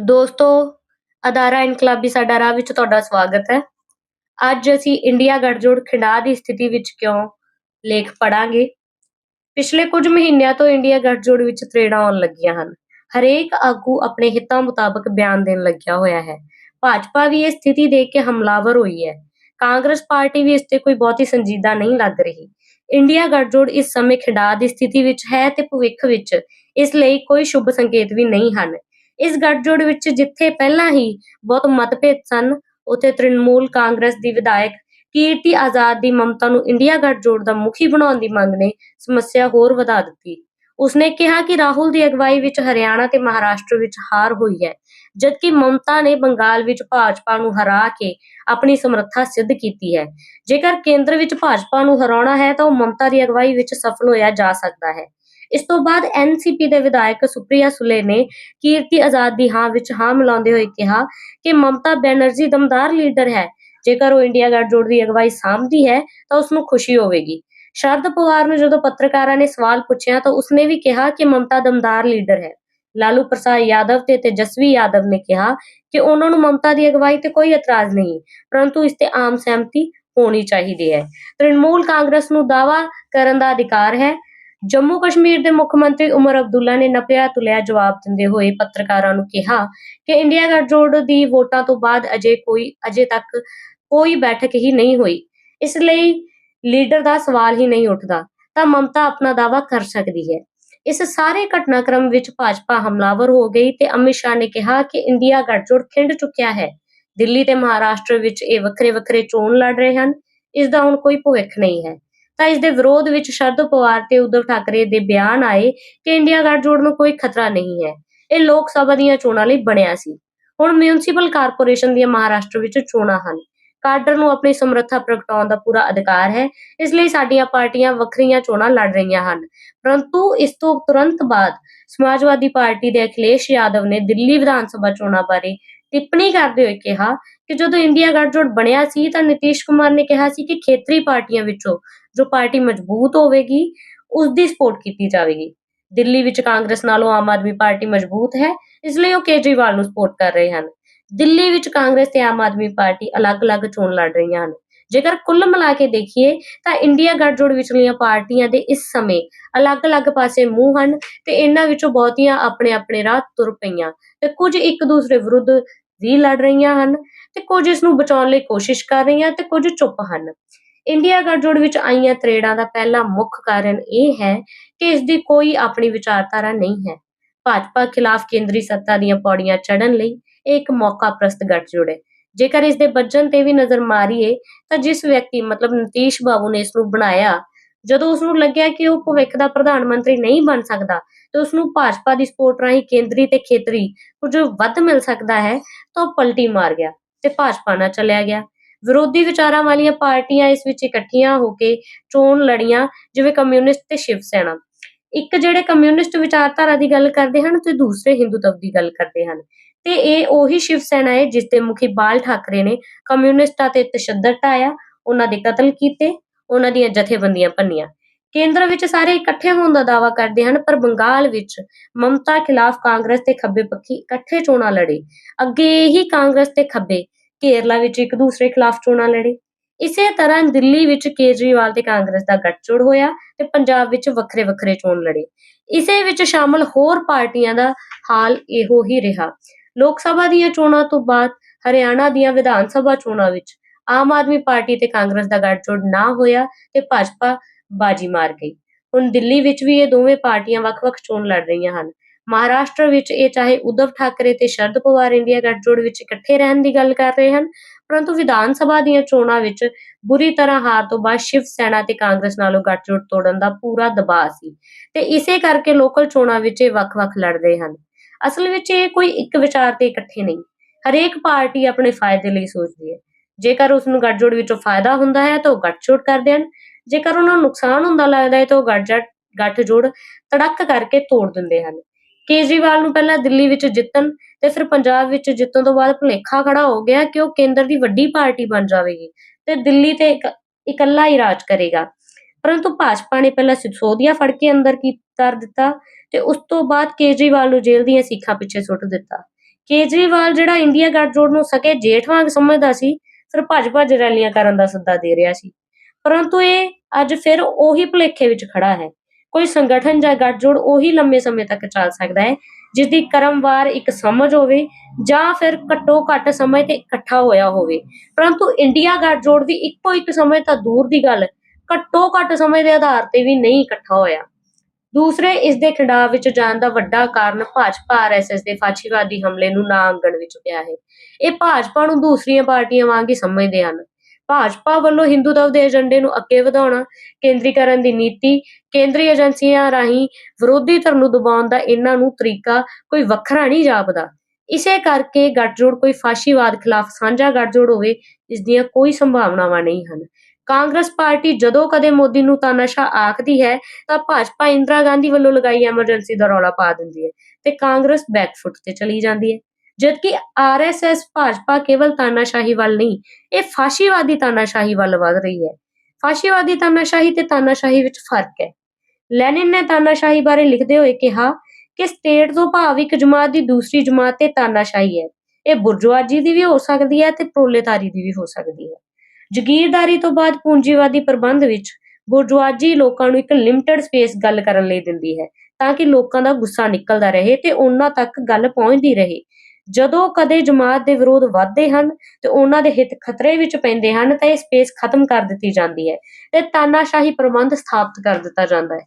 ਦੋਸਤੋ, ਅਦਾਰਾ ਇਨਕਲਾਬੀ ਸਾਡਾ ਰਾਹ ਵਿੱਚ ਤੁਹਾਡਾ ਸਵਾਗਤ ਹੈ। ਅੱਜ ਅਸੀਂ ਇੰਡੀਆ ਗੱਠਜੋੜ ਖਿੰਡਾ ਦੀ ਸਥਿਤੀ ਵਿੱਚ ਕਿਉਂ ਲੇਖ ਪੜਾਂਗੇ ਪਿਛਲੇ ਕੁਝ ਮਹੀਨਿਆਂ ਤੋਂ ਇੰਡੀਆ ਗੱਠਜੋੜ ਵਿੱਚ ਤਰੇੜਾਂ ਆਉਣ ਲੱਗੀਆਂ ਹਨ। ਹਰੇਕ ਆਗੂ ਆਪਣੇ ਹਿੱਤਾਂ ਮੁਤਾਬਕ ਬਿਆਨ ਦੇਣ ਲੱਗਿਆ ਹੋਇਆ ਹੈ। ਭਾਜਪਾ ਵੀ ਇਹ ਸਥਿਤੀ ਦੇਖ ਕੇ ਹਮਲਾਵਰ ਹੋਈ ਹੈ। ਕਾਂਗਰਸ ਪਾਰਟੀ ਵੀ ਇਸ ਤੇ ਕੋਈ ਬਹੁਤੀ ਸੰਜੀਦਾ ਨਹੀਂ ਲੱਗ ਰਹੀ। ਇੰਡੀਆ ਗੱਠਜੋੜ ਇਸ ਸਮੇਂ ਖਿੰਡਾ ਦੀ ਸਥਿਤੀ ਵਿੱਚ ਹੈ ਤੇ ਭਵਿੱਖ ਵਿੱਚ ਇਸ ਲਈ ਕੋਈ ਸ਼ੁਭ ਸੰਕੇਤ ਵੀ ਨਹੀਂ ਹਨ। ਇਸ ਗੱਠਜੋੜ ਵਿੱਚ ਜਿੱਥੇ ਪਹਿਲਾਂ ਹੀ ਬਹੁਤ ਮਤਭੇਦ ਸਨ, ਉੱਥੇ ਤ੍ਰਿਣਮੂਲ ਕਾਂਗਰਸ ਦੀ ਵਿਧਾਇਕ ਕੀਰਤੀ ਆਜ਼ਾਦ ਦੀ ਮਮਤਾ ਨੂੰ ਇੰਡੀਆ ਗੱਠਜੋੜ ਦਾ ਮੁਖੀ ਬਣਾਉਣ ਦੀ ਮੰਗ ਨੇ ਸਮੱਸਿਆ ਹੋਰ ਵਧਾ ਦਿੱਤੀ। ਉਸਨੇ ਕਿਹਾ ਕਿ ਰਾਹੁਲ ਦੀ ਅਗਵਾਈ ਵਿੱਚ ਹਰਿਆਣਾ ਤੇ ਮਹਾਰਾਸ਼ਟਰ ਵਿੱਚ ਹਾਰ ਹੋਈ ਹੈ, ਜਦਕਿ ਮਮਤਾ ਨੇ ਬੰਗਾਲ ਵਿੱਚ ਭਾਜਪਾ ਨੂੰ ਹਰਾ ਕੇ ਆਪਣੀ ਸਮਰੱਥਾ ਸਿੱਧ ਕੀਤੀ ਹੈ। ਜੇਕਰ ਕੇਂਦਰ ਵਿੱਚ ਭਾਜਪਾ ਨੂੰ ਹਰਾਉਣਾ ਹੈ ਤਾਂ ਉਹ ਮਮਤਾ ਦੀ ਅਗਵਾਈ ਵਿੱਚ ਸਫਲ ਹੋਇਆ ਜਾ ਸਕਦਾ ਹੈ। ਇਸ ਤੋਂ ਬਾਅਦ ਐਨਸੀਪੀ ਦੇ ਵਿਧਾਇਕ ਸੁਪ੍ਰਿਆ ਸੁਲੇ ਨੇ ਕੀਰਤੀ ਆਜ਼ਾਦ ਦੀ ਹਾਂ ਵਿੱਚ ਹਾਂ ਮਿਲਾਉਂਦੇ ਹੋਏ ਕਿਹਾ ਕਿ ਮਮਤਾ ਬੈਨਰਜੀ ਦਮਦਾਰ ਲੀਡਰ ਹੈ। ਜੇਕਰ ਉਹ ਇੰਡੀਆ ਗੱਠਜੋੜ ਦੀ ਅਗਵਾਈ ਸਾਂਭਦੀ ਹੈ, ਤਾਂ ਉਸ ਨੂੰ ਖੁਸ਼ੀ ਹੋਵੇਗੀ। ਸ਼ਰਦ ਪਵਾਰ ਨੂੰ ਜਦੋਂ ਪੱਤਰਕਾਰਾਂ ਨੇ ਸਵਾਲ ਪੁੱਛਿਆ, ਤਾਂ ਉਸਨੇ ਵੀ ਕਿਹਾ ਕਿ ਮਮਤਾ ਦਮਦਾਰ ਲੀਡਰ ਹੈ। ਲਾਲੂ ਪ੍ਰਸਾਦ ਯਾਦਵ ਤੇ ਤੇਜਸਵੀ ਯਾਦਵ ਨੇ ਕਿਹਾ ਕਿ ਉਹਨਾਂ ਨੂੰ ਮਮਤਾ ਦੀ ਅਗਵਾਈ ਤੇ ਕੋਈ ਇਤਰਾਜ਼ ਨਹੀਂ, ਪਰੰਤੂ ਇਸ ਤੇ ਆਮ ਸਹਿਮਤੀ ਹੋਣੀ ਚਾਹੀਦੀ ਹੈ। ਤ੍ਰਿਣਮੂਲ ਕਾਂਗਰਸ ਨੂੰ ਦਾਵਾ ਕਰਨ ਦਾ ਅਧਿਕਾਰ ਹੈ। ਜੰਮੂ ਕਸ਼ਮੀਰ ਦੇ ਮੁੱਖ ਮੰਤਰੀ ਉਮਰ ਅਬਦੁੱਲਾ ਨੇ ਨਪਿਆ ਤੁਲਿਆ ਜਵਾਬ ਦਿੰਦੇ ਹੋਏ ਪੱਤਰਕਾਰਾਂ ਨੂੰ ਕਿਹਾ ਕਿ ਇੰਡੀਆ ਗੱਠਜੋੜ ਦੀ ਵੋਟਾਂ ਤੋਂ ਬਾਅਦ ਅਜੇ ਕੋਈ, ਅਜੇ ਤੱਕ ਕੋਈ ਬੈਠਕ ਹੀ ਨਹੀਂ ਹੋਈ। ਇਸ ਲਈ ਲੀਡਰ ਦਾ ਸਵਾਲ ਹੀ ਨਹੀਂ ਉੱਠਦਾ, ਤਾਂ ਮਮਤਾ ਆਪਣਾ ਦਾਅਵਾ ਕਰ ਸਕਦੀ ਹੈ। ਇਸ ਸਾਰੇ ਘਟਨਾਕ੍ਰਮ ਵਿੱਚ ਭਾਜਪਾ ਹਮਲਾਵਰ ਹੋ ਗਈ ਤੇ ਅਮਿਤ ਸ਼ਾਹ ਨੇ ਕਿਹਾ ਕਿ ਇੰਡੀਆ ਗੱਠਜੋੜ ਖਿੰਡ ਚੁੱਕਿਆ ਹੈ। ਦਿੱਲੀ ਤੇ ਮਹਾਰਾਸ਼ਟਰ ਵਿੱਚ ਇਹ ਵੱਖਰੇ ਵੱਖਰੇ ਚੋਣ ਲੜ ਰਹੇ ਹਨ। ਇਸ ਦਾ ਹੁਣ ਕੋਈ ਭਵਿੱਖ ਨਹੀਂ ਹੈ। ਤਾਂ ਇਸ ਦੇ ਵਿਰੋਧ ਵਿੱਚ ਸ਼ਰਦ ਪਵਾਰ ਤੇ ਉद्धਵ ਠਾਕਰੇ ਦੇ ਬਿਆਨ ਆਏ ਕਿ ਇੰਡੀਆ ਗੱਠਜੋੜ ਨੂੰ ਕੋਈ ਖਤਰਾ ਨਹੀਂ ਹੈ। ਇਹ ਲੋਕ ਸਭਾ ਦੀਆਂ ਚੋਣਾਂ ਲਈ ਬਣਿਆ ਸੀ। ਹੁਣ ਮਿਊਨਿਸਪਲ ਕਾਰਪੋਰੇਸ਼ਨ ਦੀਆਂ ਮਹਾਰਾਸ਼ਟਰ ਵਿੱਚ ਚੋਣਾਂ ਹਨ। ਕਾਡਰ ਨੂੰ ਆਪਣੀ ਸਮਰੱਥਾ ਪ੍ਰਗਟਾਉਣ ਦਾ ਪੂਰਾ ਅਧਿਕਾਰ ਹੈ। ਇਸ ਲਈ ਸਾਡੀਆਂ ਪਾਰਟੀਆਂ ਵੱਖਰੀਆਂ ਚੋਣਾਂ ਲੜ ਰਹੀਆਂ ਹਨ। ਪਰੰਤੂ ਇਸ ਤੋਂ ਤੁਰੰਤ ਬਾਅਦ ਸਮਾਜਵਾਦੀ ਪਾਰਟੀ ਦੇ ਅਖਿਲੇਸ਼ ਯਾਦਵ ਨੇ ਦਿੱਲੀ ਵਿਧਾਨ ਸਭਾ ਚੋਣਾਂ ਬਾਰੇ ਟਿੱਪਣੀ ਕਰਦੇ ਹੋਏ ਕਿਹਾ ਕਿ ਜਦੋਂ ਇੰਡੀਆ ਗੱਠਜੋੜ ਬਣਿਆ ਸੀ ਤਾਂ ਨਿਤੀਸ਼ ਕੁਮਾਰ ਨੇ ਕਿਹਾ ਸੀ ਕਿ ਖੇਤਰੀ ਪਾਰਟੀਆਂ ਵਿੱਚੋਂ ਜੋ ਪਾਰਟੀ ਮਜ਼ਬੂਤ ਹੋਵੇਗੀ ਉਸ ਦੀ ਸਪੋਰਟ ਕੀਤੀ ਜਾਵੇਗੀ। ਦਿੱਲੀ ਵਿੱਚ ਕਾਂਗਰਸ ਨਾਲੋਂ ਆਮ ਆਦਮੀ ਪਾਰਟੀ ਮਜ਼ਬੂਤ ਹੈ, ਇਸ ਲਈ ਉਹ ਕੇਜਰੀਵਾਲ ਨੂੰ ਸਪੋਰਟ ਕਰ ਰਹੇ ਹਨ। ਦਿੱਲੀ ਵਿੱਚ ਕਾਂਗਰਸ ਤੇ ਆਮ ਆਦਮੀ ਪਾਰਟੀ ਅਲੱਗ-ਅਲੱਗ ਚੋਣ ਲੜ ਰਹੀਆਂ ਹਨ। ਜੇਕਰ ਕੁੱਲ ਮਿਲਾ ਕੇ ਦੇਖੀਏ, ਤਾਂ ਇੰਡੀਆ ਗੱਠਜੋੜ ਵਿਚਲੀਆਂ ਪਾਰਟੀਆਂ ਦੇ ਇਸ ਸਮੇਂ ਅਲੱਗ-ਅਲੱਗ ਪਾਸੇ ਮੂੰਹ ਹਨ ਤੇ ਇਹਨਾਂ ਵਿੱਚੋਂ ਬਹੁਤੀਆਂ ਆਪਣੇ-ਆਪਣੇ ਰਾਹ ਤੁਰ ਪਈਆਂ ਤੇ ਕੁਝ ਇੱਕ ਦੂਸਰੇ ਵਿਰੁੱਧ ਵੀ ਲੜ ਰਹੀਆਂ ਹਨ ਤੇ ਕੁਝ ਇਸ ਨੂੰ ਬਚਾਉਣ ਲਈ ਕੋਸ਼ਿਸ਼ ਕਰ ਰਹੀਆਂ ਤੇ ਕੁਝ ਚੁੱਪ ਹਨ। ਇੰਡੀਆ ਗੱਠਜੋੜ ਵਿੱਚ ਆਈਆਂ ਤਰੇੜਾਂ ਦਾ ਪਹਿਲਾ ਮੁੱਖ ਕਾਰਨ ਇਹ ਹੈ ਕਿ ਇਸ ਦੀ ਕੋਈ ਆਪਣੀ ਵਿਚਾਰਧਾਰਾ ਨਹੀਂ ਹੈ। ਭਾਜਪਾ ਖਿਲਾਫ ਕੇਂਦਰੀ ਸੱਤਾ ਦੀਆਂ ਪੌੜੀਆਂ ਚੜਨ ਲਈ ਇਹ ਇੱਕ ਮੌਕਾ ਪ੍ਰਸਤ ਗੱਠਜੋੜ ਹੈ। ਜੇਕਰ ਇਸ ਦੇ ਵੱਜਣ ਤੇ ਵੀ ਨਜ਼ਰ ਮਾਰੀਏ, ਤਾਂ ਜਿਸ ਵਿਅਕਤੀ ਮਤਲਬ ਨਤੀਸ਼ ਬਾਬੂ ਨੇ ਇਸ ਨੂੰ ਬਣਾਇਆ, ਜਦੋਂ ਉਸ ਨੂੰ ਲੱਗਿਆ ਕਿ ਉਹ ਭਵਿੱਖ ਦਾ ਪ੍ਰਧਾਨ ਮੰਤਰੀ ਨਹੀਂ ਬਣ ਸਕਦਾ, ਤੇ ਉਸ ਨੂੰ ਭਾਜਪਾ ਦੀ ਸਪੋਰਟ ਰਾਹੀਂ ਕੇਂਦਰੀ ਤੇ ਖੇਤਰੀ ਕੁਝ ਵੱਧ ਮਿਲ ਸਕਦਾ ਹੈ, ਤਾਂ ਉਹ ਪਲਟੀ ਮਾਰ ਗਿਆ ਤੇ ਭਾਜਪਾ ਨਾਲ ਚਲਿਆ ਗਿਆ। ਵਿਰੋਧੀ ਵਿਚਾਰਾਂ ਵਾਲੀਆਂ ਪਾਰਟੀਆਂ ਇਸ ਵਿੱਚ ਇਕੱਠੀਆਂ ਹੋ ਕੇ ਚੋਣ ਲੜੀਆਂ, ਜਿਵੇਂ ਕਮਿਊਨਿਸਟ ਤੇ ਸ਼ਿਵ ਸੈਨਾ। ਇੱਕ ਜਿਹੜੇ ਕਮਿਊਨਿਸਟ ਵਿਚਾਰਧਾਰਾ ਦੀ ਗੱਲ ਕਰਦੇ ਹਨ ਤੇ ਦੂਸਰੇ ਹਿੰਦੂਤਵ ਦੀ ਗੱਲ ਕਰਦੇ ਹਨ। ਤੇ ਇਹ ਉਹੀ ਸ਼ਿਵ ਸੈਨਾ ਹੈ ਜਿਸ ਦੇ ਮੁਖੀ ਬਾਲ ਠਾਕਰੇ ਨੇ ਕਮਿਊਨਿਸਟਾਂ ਤੇ ਤਸ਼ੱਦਦ ਢਾਇਆ ਉਹਨਾਂ ਦੇ ਕਤਲ ਕੀਤੇ, ਉਹਨਾਂ ਦੀਆਂ ਜਥੇਬੰਦੀਆਂ ਭੰਨੀਆਂ। ਕੇਂਦਰ ਵਿੱਚ ਸਾਰੇ ਇਕੱਠੇ ਹੋਣ ਦਾ ਦਾਅਵਾ ਕਰਦੇ ਹਨ, ਪਰ ਬੰਗਾਲ ਵਿੱਚ ਮਮਤਾ ਖਿਲਾਫ ਕਾਂਗਰਸ ਤੇ ਖੱਬੇ ਪੱਖੀ ਇਕੱਠੇ ਚੋਣਾਂ ਲੜੇ। ਅੱਗੇ ਹੀ ਕਾਂਗਰਸ ਤੇ ਖੱਬੇ ਕੇਰਲਾ ਵਿੱਚ ਇੱਕ ਦੂਸਰੇ ਖਿਲਾਫ ਚੋਣਾਂ ਲੜੇ। ਇਸੇ ਤਰ੍ਹਾਂ ਦਿੱਲੀ ਵਿੱਚ ਕੇਜਰੀਵਾਲ ਤੇ ਕਾਂਗਰਸ ਦਾ ਗੱਠਜੋੜ ਹੋਇਆ ਤੇ ਪੰਜਾਬ ਵਿੱਚ ਵੱਖਰੇ ਵੱਖਰੇ ਚੋਣ ਲੜੇ। ਇਸੇ ਵਿੱਚ ਸ਼ਾਮਲ ਹੋਰ ਪਾਰਟੀਆਂ ਦਾ ਹਾਲ ਇਹੋ ਹੀ ਰਿਹਾ। ਲੋਕ ਸਭਾ ਦੀਆਂ ਚੋਣਾਂ ਤੋਂ ਬਾਅਦ ਹਰਿਆਣਾ ਦੀਆਂ ਵਿਧਾਨ ਸਭਾ ਚੋਣਾਂ ਵਿੱਚ ਆਮ ਆਦਮੀ ਪਾਰਟੀ ਤੇ ਕਾਂਗਰਸ ਦਾ ਗੱਠਜੋੜ ਨਾ ਹੋਇਆ ਤੇ ਭਾਜਪਾ ਬਾਜੀ ਮਾਰ ਗਈ। ਹੁਣ ਦਿੱਲੀ ਵਿੱਚ ਵੀ ਇਹ ਦੋਵੇਂ ਪਾਰਟੀਆਂ ਵੱਖ-ਵੱਖ ਚੋਣ ਲੜ ਰਹੀਆਂ ਹਨ। ਮਹਾਰਾਸ਼ਟਰ ਵਿੱਚ ਇਹ ਚਾਹੇ ਉद्धਵ ਠਾਕਰੇ ਤੇ ਸ਼ਰਦ ਪਵਾਰ ਇੰਡੀਆ ਗੱਠਜੋੜ ਵਿੱਚ ਇਕੱਠੇ ਰਹਿਣ ਦੀ ਗੱਲ ਕਰ ਰਹੇ ਹਨ, ਪਰੰਤੂ ਵਿਧਾਨ ਸਭਾ ਦੀਆਂ ਚੋਣਾਂ ਵਿੱਚ ਬੁਰੀ ਤਰ੍ਹਾਂ ਹਾਰ ਤੋਂ ਬਾਅਦ ਸ਼ਿਵ ਸੈਨਾ ਤੇ ਕਾਂਗਰਸ ਨਾਲੋਂ ਗੱਠਜੋੜ ਤੋੜਨ ਦਾ ਪੂਰਾ ਦਬਾਅ ਸੀ ਤੇ ਇਸੇ ਕਰਕੇ ਲੋਕਲ ਚੋਣਾਂ ਵਿੱਚ ਇਹ ਵੱਖ-ਵੱਖ ਲੜਦੇ ਹਨ। ਅਸਲ ਵਿੱਚ ਇਹ ਕੋਈ ਇੱਕ ਵਿਚਾਰ ਤੇ ਇਕੱਠੇ ਨਹੀਂ, ਹਰੇਕ ਪਾਰਟੀ ਆਪਣੇ ਫਾਇਦੇ ਲਈ ਸੋਚਦੀ ਹੈ। ਜੇਕਰ ਉਸ ਨੂੰ ਗੱਠਜੋੜ ਵਿੱਚੋਂ ਫਾਇਦਾ ਹੁੰਦਾ ਹੈ ਤਾਂ ਉਹ ਗੱਠਜੋੜ ਕਰਦੇ ਹਨ, ਜੇਕਰ ਉਹਨਾਂ ਨੂੰ ਨੁਕਸਾਨ ਹੁੰਦਾ ਲੱਗਦਾ ਹੈ ਤਾਂ ਉਹ ਗੱਠਜੜ ਗੱਠਜੋੜ ਤੜਕ ਕਰਕੇ ਤੋੜ ਦਿੰਦੇ ਹਨ। ਕੇਜਰੀਵਾਲ ਨੂੰ ਪਹਿਲਾਂ ਦਿੱਲੀ ਵਿੱਚ ਜਿੱਤਣ ਤੇ ਫਿਰ ਪੰਜਾਬ ਵਿੱਚ ਜਿੱਤਣ ਤੋਂ ਬਾਅਦ ਭੁਲੇਖਾ ਖੜਾ ਹੋ ਗਿਆ ਕਿ ਉਹ ਕੇਂਦਰ ਦੀ ਵੱਡੀ ਪਾਰਟੀ ਬਣ ਜਾਵੇਗੀ ਤੇ ਦਿੱਲੀ ਤੇ ਇਕ- ਇਕੱਲਾ ਹੀ ਰਾਜ ਕਰੇਗਾ। ਪਰੰਤੂ ਭਾਜਪਾ ਨੇ ਪਹਿਲਾਂ ਸਿਸੋਦੀਆ ਫੜ ਕੇ ਅੰਦਰ ਕੀ ਕਰ ਦਿੱਤਾ ਤੇ ਉਸ ਤੋਂ ਬਾਅਦ ਕੇਜਰੀਵਾਲ ਨੂੰ ਜੇਲ੍ਹ ਦੀਆਂ ਸੀਖਾਂ ਪਿੱਛੇ ਸੁੱਟ ਦਿੱਤਾ। ਕੇਜਰੀਵਾਲ ਜਿਹੜਾ ਇੰਡੀਆ ਗੱਠਜੋੜ ਨੂੰ ਸਕੇ ਜੇਠ ਵਾਂਗ ਸਮਝਦਾ ਸੀ, ਫਿਰ ਭਾਜਪਾ ਭੱਜ ਰੈਲੀਆਂ ਕਰਨ ਦਾ ਸੱਦਾ ਦੇ ਰਿਹਾ ਸੀ। ਪਰੰਤੂ ਇਹ ਅੱਜ ਫਿਰ ਉਹੀ ਭੁਲੇਖੇ ਵਿੱਚ ਖੜਾ ਹੈ। ਕੋਈ ਸੰਗਠਨ ਜਾਂ ਗੱਠਜੋੜ ਉਹੀ ਲੰਮੇ ਸਮੇਂ ਤੱਕ ਚੱਲ ਸਕਦਾ ਹੈ ਜਿਸ ਦੀ ਕਰਮਵਾਰ ਇੱਕ ਸਮਝ ਹੋਵੇ ਜਾਂ ਫਿਰ ਘੱਟੋ ਘੱਟ ਸਮੇਂ ਤੇ ਇਕੱਠਾ ਹੋਇਆ ਹੋਵੇ। ਪਰੰਤੂ ਇੰਡੀਆ ਗੱਠਜੋੜ ਦੀ ਇੱਕੋ ਇੱਕ ਸਮੇਂ ਤਾਂ ਦੂਰ ਦੀ ਗੱਲ, ਘੱਟੋ ਘੱਟ ਸਮੇਂ ਦੇ ਆਧਾਰ ਤੇ ਵੀ ਨਹੀਂ ਇਕੱਠਾ ਹੋਇਆ। ਦੂਸਰੇ, ਇਸ ਦੇ ਖਿੰਡਾਅ ਵਿੱਚ ਜਾਣ ਦਾ ਵੱਡਾ ਕਾਰਨ ਭਾਜਪਾ ਆਰਐਸਐਸ ਦੇ ਫਾਸ਼ੀਵਾਦੀ ਹਮਲੇ ਨੂੰ ਨਾ ਅੰਗਣ ਵਿੱਚ ਪਿਆ ਹੈ। ਇਹ ਭਾਜਪਾ ਨੂੰ ਦੂਸਰੀਆਂ ਪਾਰਟੀਆਂ ਵਾਂਗ ਹੀ ਸਮਝਦੇ ਹਨ। ਭਾਜਪਾ ਵੱਲੋਂ ਹਿੰਦੂਤਵ ਦੇ ਏਜੰਡੇ ਨੂੰ ਅੱਗੇ ਵਧਾਉਣਾ, ਕੇਂਦਰੀਕਰਨ ਦੀ ਨੀਤੀ, ਕੇਂਦਰੀ ਏਜੰਸੀਆਂ ਰਾਹੀਂ ਵਿਰੋਧੀ ਧਿਰ ਨੂੰ ਦਬਾਉਣ ਦਾ ਇਹਨਾਂ ਨੂੰ ਤਰੀਕਾ ਕੋਈ ਵੱਖਰਾ ਨਹੀਂ ਜਾਪਦਾ। ਇਸੇ ਕਰਕੇ ਗੱਠਜੋੜ ਕੋਈ ਫਾਸ਼ੀਵਾਦ ਖਿਲਾਫ ਸਾਂਝਾ ਗੱਠਜੋੜ ਹੋਵੇ, ਇਸ ਦੀਆਂ ਕੋਈ ਸੰਭਾਵਨਾਵਾਂ ਨਹੀਂ ਹਨ। ਕਾਂਗਰਸ ਪਾਰਟੀ ਜਦੋਂ ਕਦੇ ਮੋਦੀ ਨੂੰ ਤਾਨਾਸ਼ਾਹ ਆਖਦੀ ਹੈ, ਤਾਂ ਭਾਜਪਾ ਇੰਦਰਾ ਗਾਂਧੀ ਵੱਲੋਂ ਲਗਾਈ ਐਮਰਜੈਂਸੀ ਦਾ ਰੌਲਾ ਪਾ ਦਿੰਦੀ ਹੈ ਤੇ ਕਾਂਗਰਸ ਬੈਕਫੁੱਟ ਤੇ ਚਲੀ ਜਾਂਦੀ ਹੈ। ਜਦਕਿ ਆਰਐਸਐਸ ਭਾਜਪਾ ਕੇਵਲ ਤਾਨਾਸ਼ਾਹੀ ਵੱਲ ਨਹੀਂ, ਇਹ ਫਾਸ਼ੀਵਾਦੀ ਤਾਨਾਸ਼ਾਹੀ ਵੱਲ ਵਧ ਰਹੀ ਹੈ। ਫਾਸ਼ੀਵਾਦੀ ਤਾਨਾਸ਼ਾਹੀ ਤੇ ਤਾਨਾਸ਼ਾਹੀ ਵਿੱਚ ਫ਼ਰਕ ਹੈ। ਲੈਨਿਨ ਨੇ ਤਾਨਾਸ਼ਾਹੀ ਬਾਰੇ ਲਿਖਦੇ ਹੋਏ ਕਿਹਾ ਕਿ ਸਟੇਟ ਤੋਂ ਭਾਵ ਇੱਕ ਜਮਾਤ ਦੀ ਦੂਸਰੀ ਜਮਾਤ ਤੇ ਤਾਨਾਸ਼ਾਹੀ ਹੈ। ਇਹ ਬੁਰਜੁਆਜੀ ਦੀ ਵੀ ਹੋ ਸਕਦੀ ਹੈ ਤੇ ਪ੍ਰੋਲੇਤਾਰੀ ਦੀ ਵੀ ਹੋ ਸਕਦੀ ਹੈ। ਜ਼ਗੀਰਦਾਰੀ ਤੋਂ ਬਾਅਦ ਪੂੰਜੀਵਾਦੀ ਪ੍ਰਬੰਧ ਵਿੱਚ ਬੁਰਜੁਆਜੀ ਲੋਕਾਂ ਨੂੰ ਇੱਕ ਲਿਮਟਿਡ ਸਪੇਸ ਗੱਲ ਕਰਨ ਲਈ ਦਿੰਦੀ ਹੈ, ਤਾਂ ਕਿ ਲੋਕਾਂ ਦਾ ਗੁੱਸਾ ਨਿਕਲਦਾ ਰਹੇ ਤੇ ਉਹਨਾਂ ਤੱਕ ਗੱਲ ਪਹੁੰਚਦੀ ਰਹੇ। ਜਦੋਂ ਕਦੇ ਜਮਾਤ ਦੇ ਵਿਰੋਧ ਵੱਧਦੇ ਹਨ ਤੇ ਉਹਨਾਂ ਦੇ ਹਿੱਤ ਖਤਰੇ ਵਿੱਚ ਪੈਂਦੇ ਹਨ ਤਾਂ ਇਹ ਸਪੇਸ ਖਤਮ ਕਰ ਦਿੱਤੀ ਜਾਂਦੀ ਹੈ ਤੇ ਤਾਨਾਸ਼ਾਹੀ ਪ੍ਰਬੰਧ ਸਥਾਪਿਤ ਕਰ ਦਿੱਤਾ ਜਾਂਦਾ ਹੈ।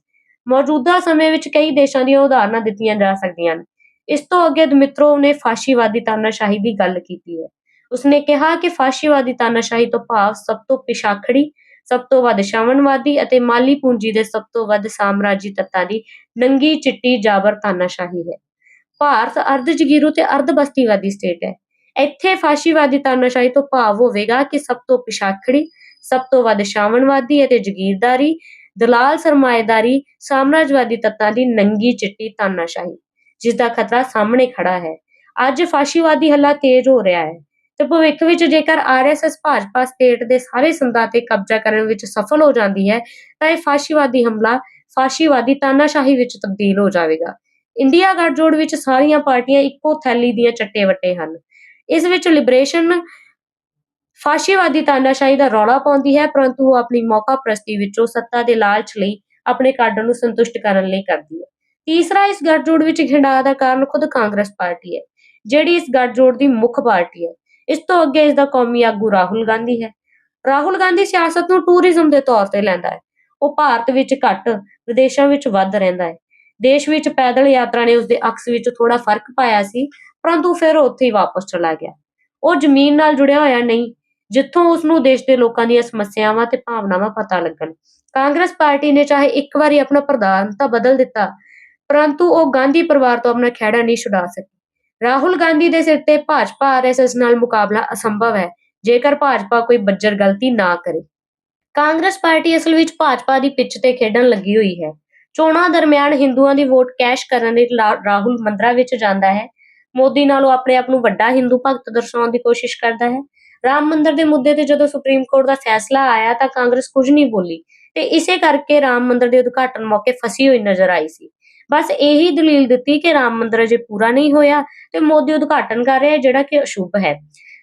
ਮੌਜੂਦਾ ਸਮੇਂ ਵਿੱਚ ਕਈ ਦੇਸ਼ਾਂ ਦੀਆਂ ਉਦਾਹਰਨਾਂ ਦਿੱਤੀਆਂ ਜਾ ਸਕਦੀਆਂ ਹਨ ਇਸ ਤੋਂ ਅੱਗੇ ਦਮਿਤਰੋਵ ਨੇ ਫਾਸ਼ੀਵਾਦੀ ਤਾਨਾਸ਼ਾਹੀ ਦੀ ਗੱਲ ਕੀਤੀ ਹੈ। ਉਸਨੇ ਕਿਹਾ ਕਿ ਫਾਸ਼ੀਵਾਦੀ ਤਾਨਾਸ਼ਾਹੀ ਤੋਂ ਭਾਵ ਸਭ ਤੋਂ ਪਿਛਾਖੜੀ ਸਭ ਤੋਂ ਵੱਧ ਸ਼ਾਵਨਵਾਦੀ ਅਤੇ ਮਾਲੀ ਪੂੰਜੀ ਦੇ ਸਭ ਤੋਂ ਵੱਧ ਸਾਮਰਾਜੀ ਤੱਤਾਂ ਦੀ ਨੰਗੀ ਚਿੱਟੀ ਜਾਬਰ ਤਾਨਾਸ਼ਾਹੀ ਹੈ। ਭਾਰਤ ਅਰਧ ਜਗੀਰੂ ਤੇ ਅਰਧ ਬਸਤੀਵਾਦੀ ਸਟੇਟ ਹੈ। ਇੱਥੇ ਫਾਸ਼ੀਵਾਦੀ ਤਾਨਾਸ਼ਾਹੀ ਤੋਂ ਭਾਵ ਹੋਵੇਗਾ ਕਿ ਸਭ ਤੋਂ ਪਿਛਾਖੜੀ ਸਭ ਤੋਂ ਵੱਧ ਸ਼ਾਵਨਵਾਦੀ ਅਤੇ ਜਗੀਰਦਾਰੀ, ਦਲਾਲ ਸਰਮਾਏਦਾਰੀ, ਸਾਮਰਾਜਵਾਦੀ ਤੱਤਾਂ ਦੀ ਨੰਗੀ ਚਿੱਟੀ ਤਾਨਾਸ਼ਾਹੀ ਜਿਸ ਦਾ ਖਤਰਾ ਸਾਹਮਣੇ ਖੜਾ ਹੈ। ਅੱਜ ਫਾਸ਼ੀਵਾਦੀ ਹੱਲਾ ਤੇਜ਼ ਹੋ ਰਿਹਾ ਹੈ ਤੇ ਭਵਿੱਖ ਵਿੱਚ ਜੇਕਰ ਆਰਐਸਐਸ ਭਾਜਪਾ ਸਟੇਟ ਦੇ ਸਾਰੇ ਸੰਦਾਂ ਤੇ ਕਬਜ਼ਾ ਕਰਨ ਵਿੱਚ ਸਫਲ ਹੋ ਜਾਂਦੀ ਹੈ, ਤਾਂ ਇਹ ਫਾਸ਼ੀਵਾਦੀ ਹਮਲਾ, ਫਾਸ਼ੀਵਾਦੀ ਤਾਨਾਸ਼ਾਹੀ ਵਿੱਚ ਤਬਦੀਲ ਹੋ ਜਾਵੇਗਾ। ਇੰਡੀਆ ਗੱਠਜੋੜ ਵਿੱਚ ਸਾਰੀਆਂ ਪਾਰਟੀਆਂ ਇੱਕੋ ਥੈਲੀ ਦੀਆਂ ਚੱਟੇ ਵੱਟੇ ਹਨ। ਇਸ ਵਿੱਚ ਲਿਬਰੇਸ਼ਨ ਫਾਸ਼ੀਵਾਦੀ ਤਾਨਾਸ਼ਾਹੀ ਦਾ ਰੌਲਾ ਪਾਉਂਦੀ ਹੈ, ਪਰੰਤੂ ਉਹ ਆਪਣੀ ਮੌਕਾ ਪ੍ਰਸਤੀ ਵਿੱਚੋਂ ਸੱਤਾ ਦੇ ਲਾਲਚ ਲਈ ਆਪਣੇ ਕਾਡਰ ਨੂੰ ਸੰਤੁਸ਼ਟ ਕਰਨ ਲਈ ਕਰਦੀ ਹੈ। ਤੀਸਰਾ, ਇਸ ਗੱਠਜੋੜ ਵਿੱਚ ਖਿੰਡਾ ਦਾ ਕਾਰਨ ਖੁਦ ਕਾਂਗਰਸ ਪਾਰਟੀ ਹੈ, ਜਿਹੜੀ ਇਸ ਗੱਠਜੋੜ ਦੀ ਮੁੱਖ ਪਾਰਟੀ ਹੈ। ਇਸ ਤੋਂ ਅੱਗੇ ਇਸ ਦਾ ਕੌਮੀ ਆਗੂ ਰਾਹੁਲ ਗਾਂਧੀ ਹੈ। ਰਾਹੁਲ ਗਾਂਧੀ ਸਿਆਸਤ ਨੂੰ ਟੂਰਿਜ਼ਮ ਦੇ ਤੌਰ ਤੇ ਲੈਂਦਾ ਹੈ। ਉਹ ਭਾਰਤ ਵਿੱਚ ਘੱਟ, ਵਿਦੇਸ਼ਾਂ ਵਿੱਚ ਵੱਧ ਰਹਿੰਦਾ ਹੈ। ਦੇਸ਼ ਵਿੱਚ ਪੈਦਲ ਯਾਤਰਾ ਨੇ ਉਸਦੇ ਅਕਸ ਵਿੱਚ ਥੋੜਾ ਫ਼ਰਕ ਪਾਇਆ ਸੀ, ਪਰੰਤੂ ਫਿਰ ਉੱਥੇ ਹੀ ਵਾਪਸ ਚਲਾ ਗਿਆ। ਉਹ ਜ਼ਮੀਨ ਨਾਲ ਜੁੜਿਆ ਹੋਇਆ ਨਹੀਂ, ਜਿੱਥੋਂ ਉਸ ਨੂੰ ਦੇਸ਼ ਦੇ ਲੋਕਾਂ ਦੀਆਂ ਸਮੱਸਿਆਵਾਂ ਤੇ ਭਾਵਨਾਵਾਂ ਪਤਾ ਲੱਗਣ। ਕਾਂਗਰਸ ਪਾਰਟੀ ਨੇ ਚਾਹੇ ਇੱਕ ਵਾਰੀ ਆਪਣਾ ਪ੍ਰਧਾਨ ਤਾਂ ਬਦਲ ਦਿੱਤਾ, ਪਰੰਤੂ ਉਹ ਗਾਂਧੀ ਪਰਿਵਾਰ ਤੋਂ ਆਪਣਾ ਖਹਿੜਾ ਨਹੀਂ ਛੁਡਾ ਸਕੀ। ਰਾਹੁਲ ਗਾਂਧੀ ਦੇ ਸਿਰ ਤੇ ਭਾਜਪਾ ਆਰਐਸਐਸ ਨਾਲ ਮੁਕਾਬਲਾ ਅਸੰਭਵ ਹੈ, ਜੇਕਰ ਭਾਜਪਾ ਕੋਈ ਬੱਜਰ ਗਲਤੀ ਨਾ ਕਰੇ। ਕਾਂਗਰਸ ਪਾਰਟੀ ਅਸਲ ਵਿੱਚ ਭਾਜਪਾ ਦੀ ਪਿੱਚ ਤੇ ਖੇਡਣ ਲੱਗੀ ਹੋਈ ਹੈ। ਚੋਣਾਂ ਦਰਮਿਆਨ ਹਿੰਦੂਆਂ ਦੀ ਵੋਟ ਕੈਸ਼ ਕਰਨ ਲਈ ਰਾਹੁਲ ਮੰਦਰਾਂ ਵਿੱਚ ਜਾਂਦਾ ਹੈ। ਮੋਦੀ ਨਾਲੋਂ ਆਪਣੇ ਆਪ ਨੂੰ ਵੱਡਾ ਹਿੰਦੂ ਭਗਤ ਦਰਸਾਉਣ ਦੀ ਕੋਸ਼ਿਸ਼ ਕਰਦਾ ਹੈ। ਰਾਮ ਮੰਦਰ ਦੇ ਮੁੱਦੇ ਤੇ ਜਦੋਂ ਸੁਪਰੀਮ ਕੋਰਟ ਦਾ ਫੈਸਲਾ ਆਇਆ ਤਾਂ ਕਾਂਗਰਸ ਕੁਝ ਨਹੀਂ ਬੋਲੀ ਤੇ ਇਸੇ ਕਰਕੇ ਰਾਮ ਮੰਦਰ ਦੇ ਉਦਘਾਟਨ ਮੌਕੇ ਫਸੀ ਹੋਈ ਨਜ਼ਰ ਆਈ ਸੀ। ਬਸ ਇਹੀ ਦਲੀਲ ਦਿੱਤੀ ਕਿ ਰਾਮ ਮੰਦਰ ਅਜੇ ਪੂਰਾ ਨਹੀਂ ਹੋਇਆ ਤੇ ਮੋਦੀ ਉਦਘਾਟਨ ਕਰ ਰਿਹਾ ਹੈ, ਜਿਹੜਾ ਕਿ ਅਸ਼ੁਭ ਹੈ।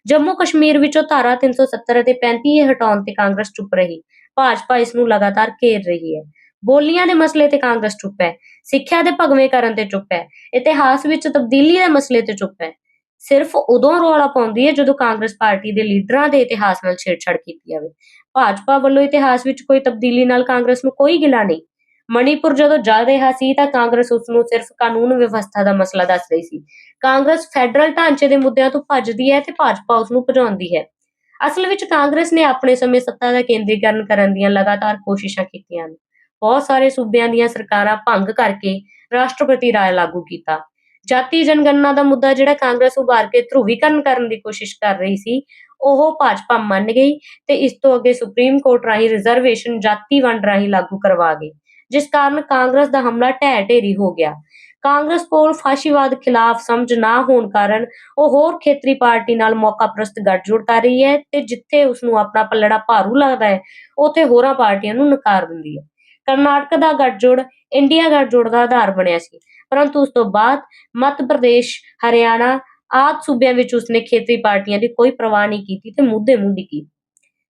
ਜੰਮੂ ਕਸ਼ਮੀਰ ਵਿੱਚੋਂ ਧਾਰਾ 370 ਅਤੇ 35 ਹਟਾਉਣ ਤੇ ਕਾਂਗਰਸ ਚੁੱਪ ਰਹੀ। ਭਾਜਪਾ ਇਸ ਨੂੰ ਲਗਾਤਾਰ ਘੇਰ ਰਹੀ ਹੈ। ਬੋਲੀਆਂ ਦੇ ਮਸਲੇ ਤੇ ਕਾਂਗਰਸ ਚੁੱਪ ਹੈ, ਸਿੱਖਿਆ ਦੇ ਭਗਵੇਂ ਕਰਨ ਤੇ ਚੁੱਪ ਹੈ, ਇਤਿਹਾਸ ਵਿੱਚ ਤਬਦੀਲੀ ਦੇ ਮਸਲੇ ਤੇ ਚੁੱਪ ਹੈ। ਸਿਰਫ ਉਦੋਂ ਰੌਲਾ ਪਾਉਂਦੀ ਹੈ ਜਦੋਂ ਕਾਂਗਰਸ ਪਾਰਟੀ ਦੇ ਲੀਡਰਾਂ ਦੇ ਇਤਿਹਾਸ ਨਾਲ ਛੇੜਛਾੜ ਕੀਤੀ ਜਾਵੇ। ਭਾਜਪਾ ਵੱਲੋਂ ਇਤਿਹਾਸ ਵਿੱਚ ਕੋਈ ਤਬਦੀਲੀ ਨਾਲ ਕਾਂਗਰਸ ਨੂੰ ਕੋਈ ਗਿਲਾ ਨਹੀਂ। ਮਣੀਪੁਰ ਜਦੋਂ ਜਾ ਰਿਹਾ ਸੀ ਤਾਂ ਕਾਂਗਰਸ ਉਸ ਨੂੰ ਸਿਰਫ ਕਾਨੂੰਨ ਵਿਵਸਥਾ ਦਾ ਮਸਲਾ ਦੱਸ ਰਹੀ ਸੀ। ਕਾਂਗਰਸ ਫੈਡਰਲ ਢਾਂਚੇ ਦੇ ਮੁੱਦਿਆਂ ਤੋਂ ਭੱਜਦੀ ਹੈ ਤੇ ਭਾਜਪਾ ਉਸ ਨੂੰ ਭਜਾਉਂਦੀ ਹੈ। ਅਸਲ ਵਿੱਚ ਕਾਂਗਰਸ ਨੇ ਆਪਣੇ ਸਮੇਂ ਸੱਤਾ ਦਾ ਕੇਂਦਰੀਕਰਨ ਕਰਨ ਦੀਆਂ ਲਗਾਤਾਰ ਕੋਸ਼ਿਸ਼ਾਂ ਕੀਤੀਆਂ ਹਨ। ਬਹੁਤ ਸਾਰੇ ਸੂਬਿਆਂ ਦੀਆਂ ਸਰਕਾਰਾਂ ਭੰਗ ਕਰਕੇ ਰਾਸ਼ਟਰਪਤੀ ਰਾਜ ਲਾਗੂ ਕੀਤਾ। ਜਾਤੀ ਜਨਗਣਨਾ ਦਾ ਮੁੱਦਾ ਜਿਹੜਾ ਕਾਂਗਰਸ ਉਭਾਰ ਕੇ ਧਰੂਵੀਕਰਨ ਕਰਨ ਦੀ ਕੋਸ਼ਿਸ਼ ਕਰ ਰਹੀ ਸੀ, ਉਹ ਭਾਜਪਾ ਮੰਨ ਗਈ ਤੇ ਇਸ ਤੋਂ ਅੱਗੇ ਸੁਪਰੀਮ ਕੋਰਟ ਰਾਹੀਂ ਰਿਜ਼ਰਵੇਸ਼ਨ ਜਾਤੀ ਵੰਡ ਰਾਹੀਂ ਲਾਗੂ ਕਰਵਾ ਗਈ, ਜਿਸ ਕਾਰਨ ਕਾਂਗਰਸ ਦਾ ਹਮਲਾ ਢਹਿ ਢੇਰੀ ਹੋ ਗਿਆ। ਕਾਂਗਰਸ ਕੋਲ ਫਾਸ਼ੀਵਾਦ ਖਿਲਾਫ ਸਮਝ ਨਾ ਹੋਣ ਕਾਰਨ ਉਹ ਹੋਰ ਖੇਤਰੀ ਪਾਰਟੀ ਨਾਲ ਮੌਕਾ ਪ੍ਰਸਤ ਗੱਠਜੋੜ ਕਰ ਰਹੀ ਹੈ ਤੇ ਜਿੱਥੇ ਉਸ ਨੂੰ ਆਪਣਾ ਪੱਲੜਾ ਭਾਰੂ ਲੱਗਦਾ ਹੈ, ਉੱਥੇ ਹੋਰਾਂ ਪਾਰਟੀਆਂ ਨੂੰ ਨਕਾਰ ਦਿੰਦੀ ਹੈ। ਕਰਨਾਟਕ ਦਾ ਗੱਠਜੋੜ, ਇੰਡੀਆ ਗੱਠਜੋੜ ਦਾ ਆਧਾਰ ਬਣਿਆ ਸੀ। ਪਰੰਤੂ ਉਸ ਤੋਂ ਬਾਅਦ ਮੱਧ ਪ੍ਰਦੇਸ਼, ਹਰਿਆਣਾ ਆਦ ਸੂਬਿਆਂ ਵਿੱਚ ਉਸਨੇ ਖੇਤਰੀ ਪਾਰਟੀਆਂ ਦੀ ਕੋਈ ਪਰਵਾਹ ਨਹੀਂ ਕੀਤੀ ਤੇ ਮੁੱਦੇ ਮੁੰਡੀ ਕੀ।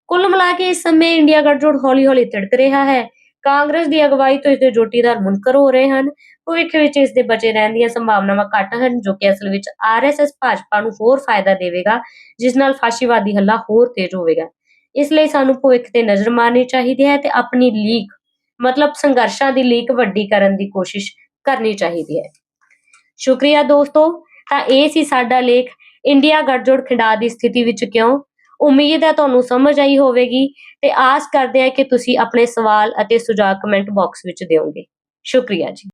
ਕੁੱਲ ਮਿਲਾ ਕੇ ਇਸ ਸਮੇਂ ਇੰਡੀਆ ਗੱਠਜੋੜ ਹੌਲੀ-ਹੌਲੀ ਤਿੜਕ ਰਿਹਾ ਹੈ। ਕਾਂਗਰਸ ਦੀ ਅਗਵਾਈ ਤੋਂ ਇਸਦੇ ਜੋਟੀਦਾਰ ਮੁਨਕਰ ਹੋ ਰਹੇ ਹਨ। ਭਵਿੱਖ ਵਿੱਚ ਇਸ ਦੇ ਬਚੇ ਰਹਿਣ ਦੀਆਂ ਸੰਭਾਵਨਾਵਾਂ ਘੱਟ ਹਨ, ਜੋ ਕਿ ਅਸਲ ਵਿੱਚ ਆਰਐਸਐਸ ਭਾਜਪਾ ਨੂੰ ਹੋਰ ਫਾਇਦਾ ਦੇਵੇਗਾ, ਜਿਸ ਨਾਲ ਫਾਸ਼ੀਵਾਦੀ ਹੱਲਾ ਹੋਰ ਤੇਜ਼ ਹੋਵੇਗਾ। ਇਸ ਲਈ ਸਾਨੂੰ ਭਵਿੱਖ ਤੇ ਨਜ਼ਰ ਮਾਰਨੀ ਚਾਹੀਦੀ ਹੈ ਤੇ ਆਪਣੀ ਲੀਕ ਮਤਲਬ ਸੰਘਰਸ਼ਾਂ ਦੀ ਲੀਕ ਵੱਡੀ ਕਰਨ ਦੀ ਕੋਸ਼ਿਸ਼ ਕਰਨੀ ਚਾਹੀਦੀ ਹੈ। ਸ਼ੁਕਰੀਆ ਦੋਸਤੋ, ਤਾਂ ਇਹ ਸੀ ਸਾਡਾ ਲੇਖ ਇੰਡੀਆ ਗੱਠਜੋੜ ਖਿੰਡਾ ਦੀ ਸਥਿਤੀ ਵਿੱਚ ਕਿਉਂ? ਉਮੀਦ ਹੈ ਤੁਹਾਨੂੰ ਸਮਝ ਆਈ ਹੋਵੇਗੀ ਤੇ ਆਸ ਕਰਦੇ ਹਾਂ ਕਿ ਤੁਸੀਂ ਆਪਣੇ ਸਵਾਲ ਅਤੇ ਸੁਝਾਅ ਕਮੈਂਟ ਬਾਕਸ ਵਿੱਚ ਦਿਓਗੇ। ਸ਼ੁਕਰੀਆ ਜੀ।